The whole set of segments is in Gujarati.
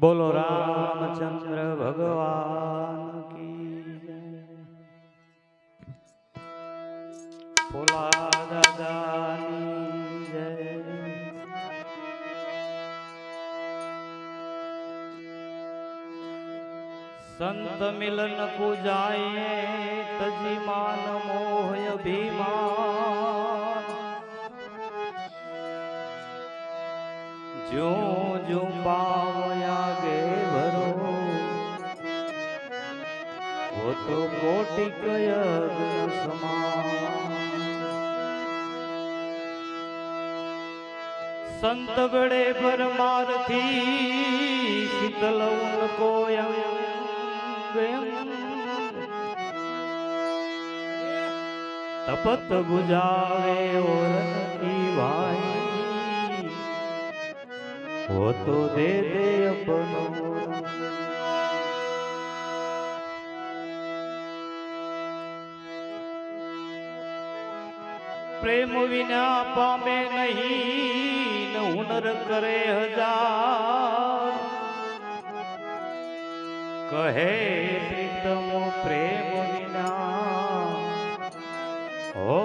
बोलो रामचंद्र भगवान की जय। संत मिलन को जाए तजी मान मोह अभिमान। जो जो पा તો કોટી કયગ સમાન. સંત વડે પરમારથી શીતલ ઉનકો તપત બુજાવે ઓર કી વાય હો તો દે દે અપનો પ્રેમ વિના પામે નહીં હુનર કરે હજાર. કહે પ્રીતમ, પ્રેમ વિના. હો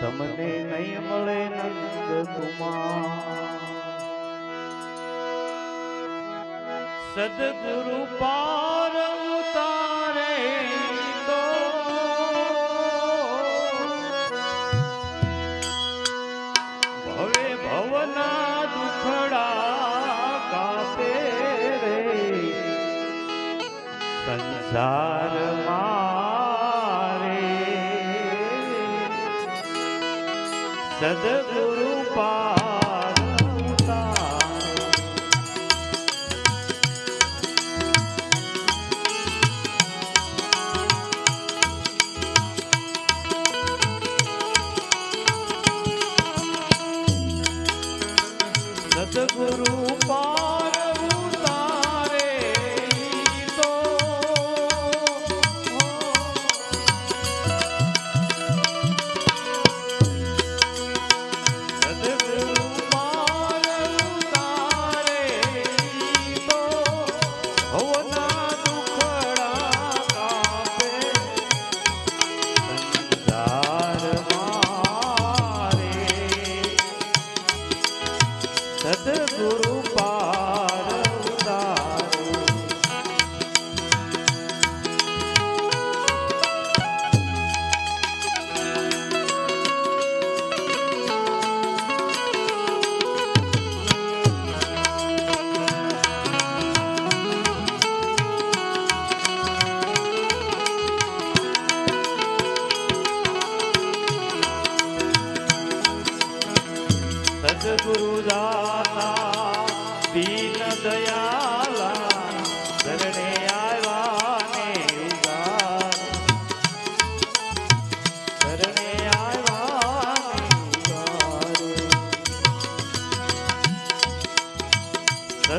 તમને નહીં મળે નંદ કુમાર. સદગુરુ પાર સદગુરુ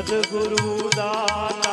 સદગુરુ દાતા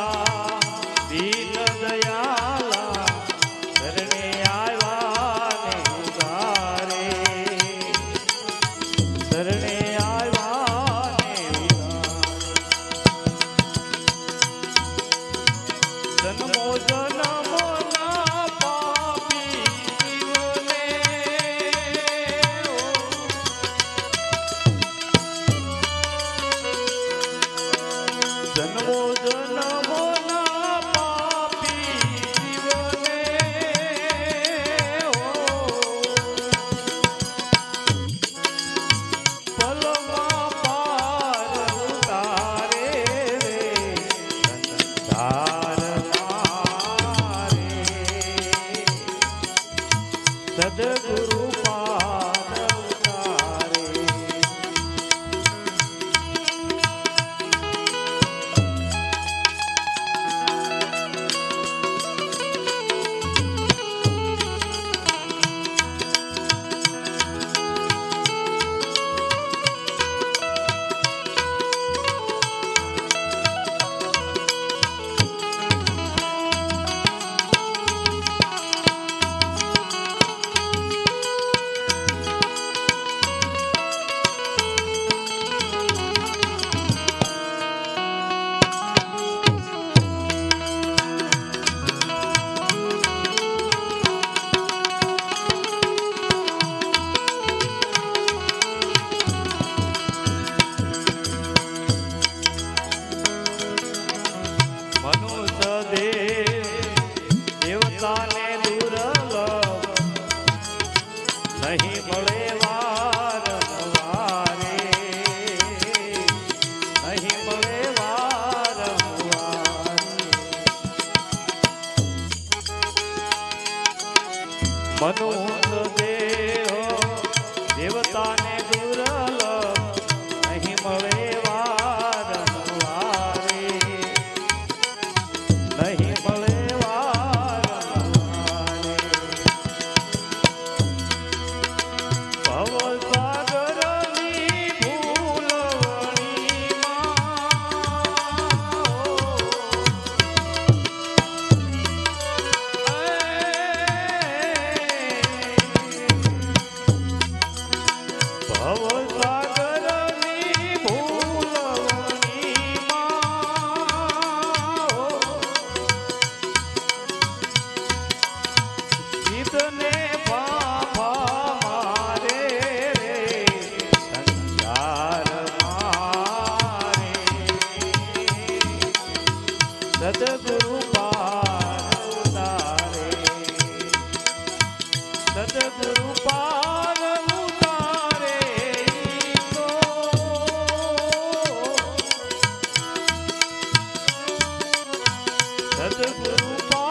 સદગુરુ પાર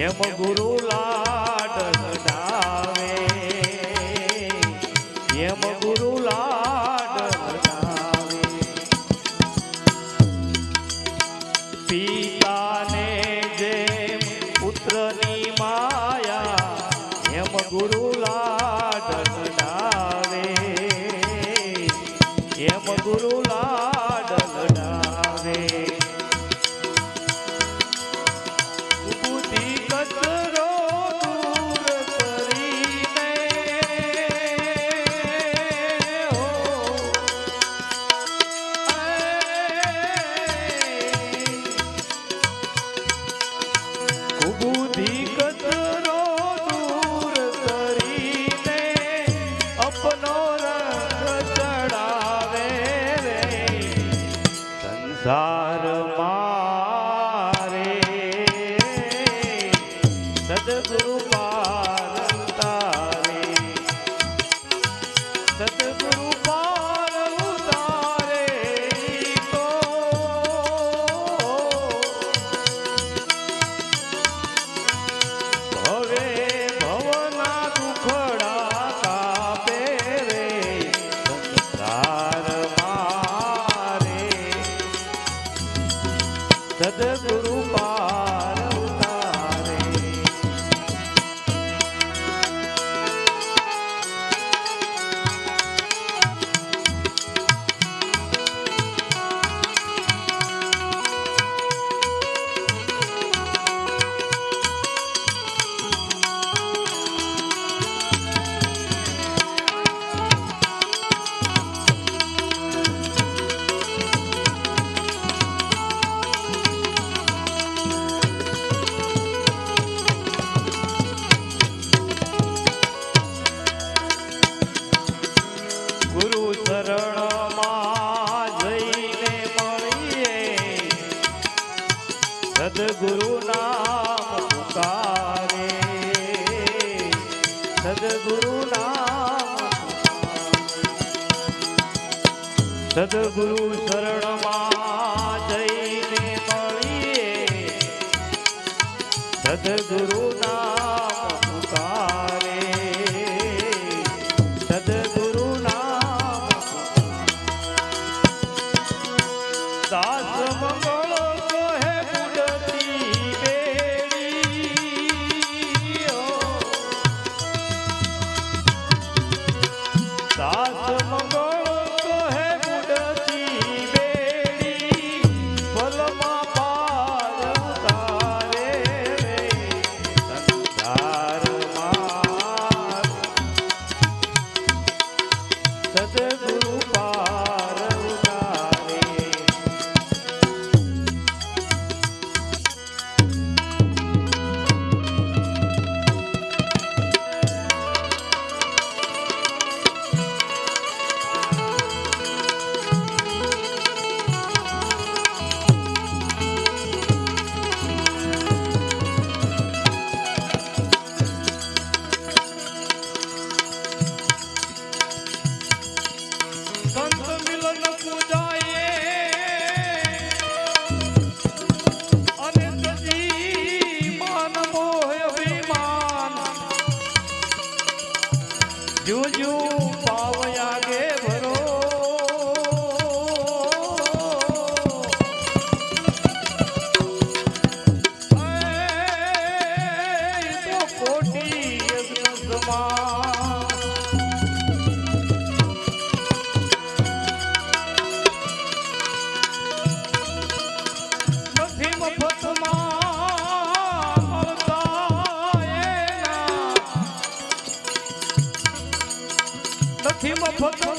એમ ગુરુ લાડ નથી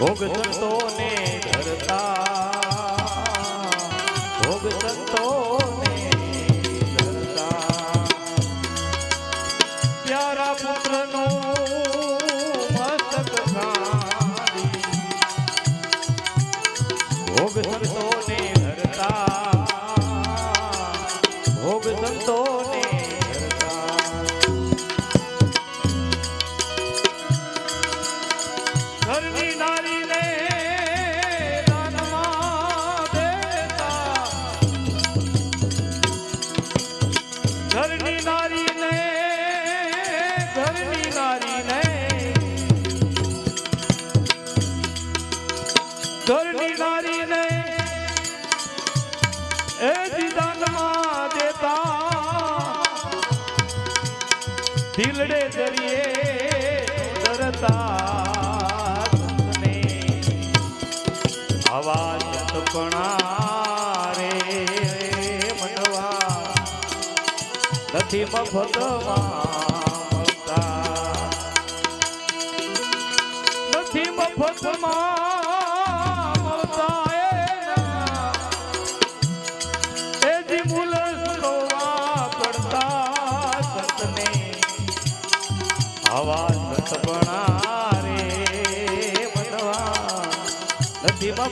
Go, good, good, good, બે દરિયે ધરતા આવા જતપણા રે મનવા નથી મફતમાં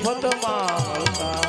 મફતમાં મળતા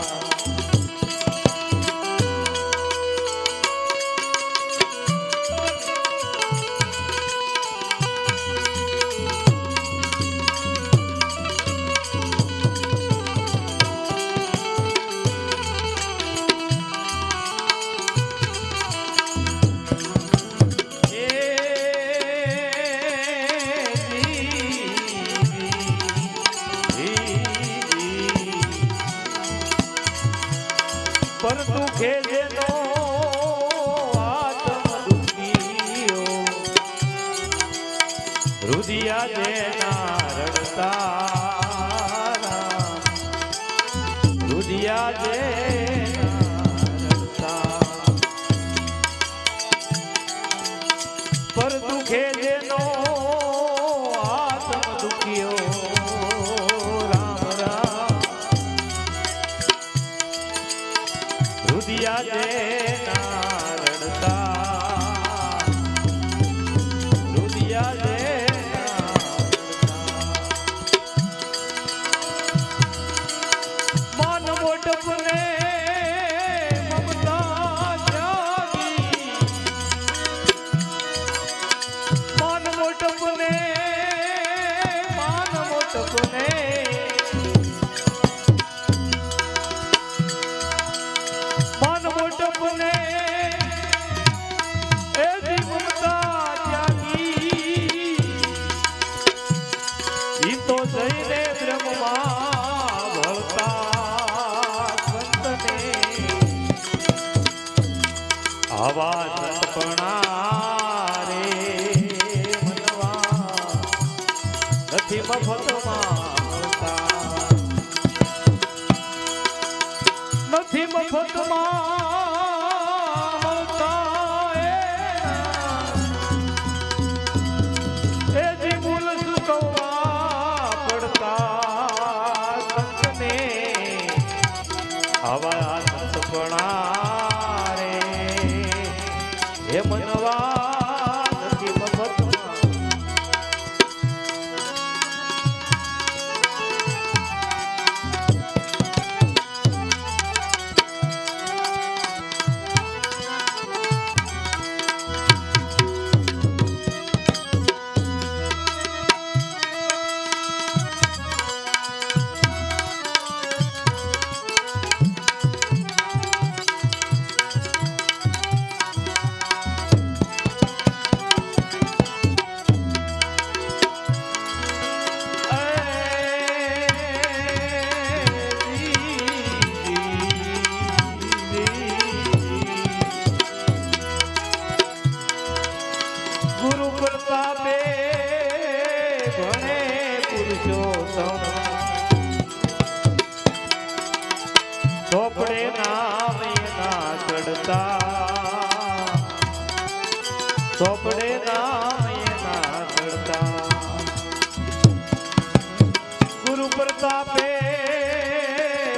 ગુરુ પ્રતાપે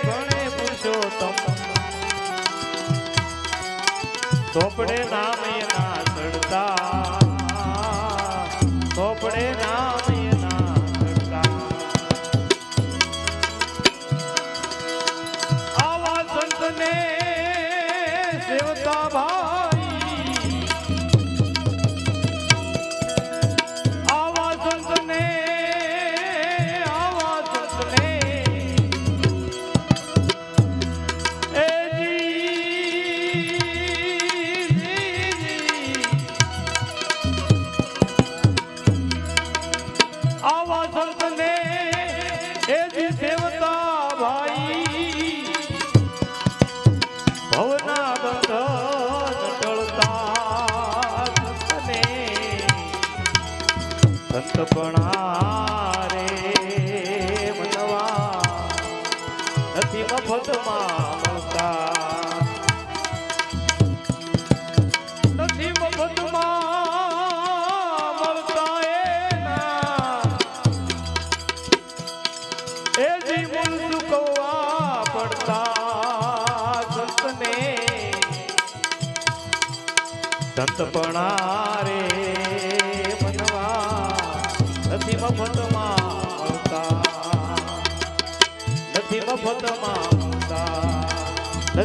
ભણે પુરુષોત્તમ ચોપડે નામ સંતપણા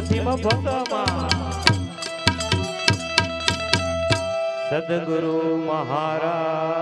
નથી મફતમાં સદગુરુ મહારાજની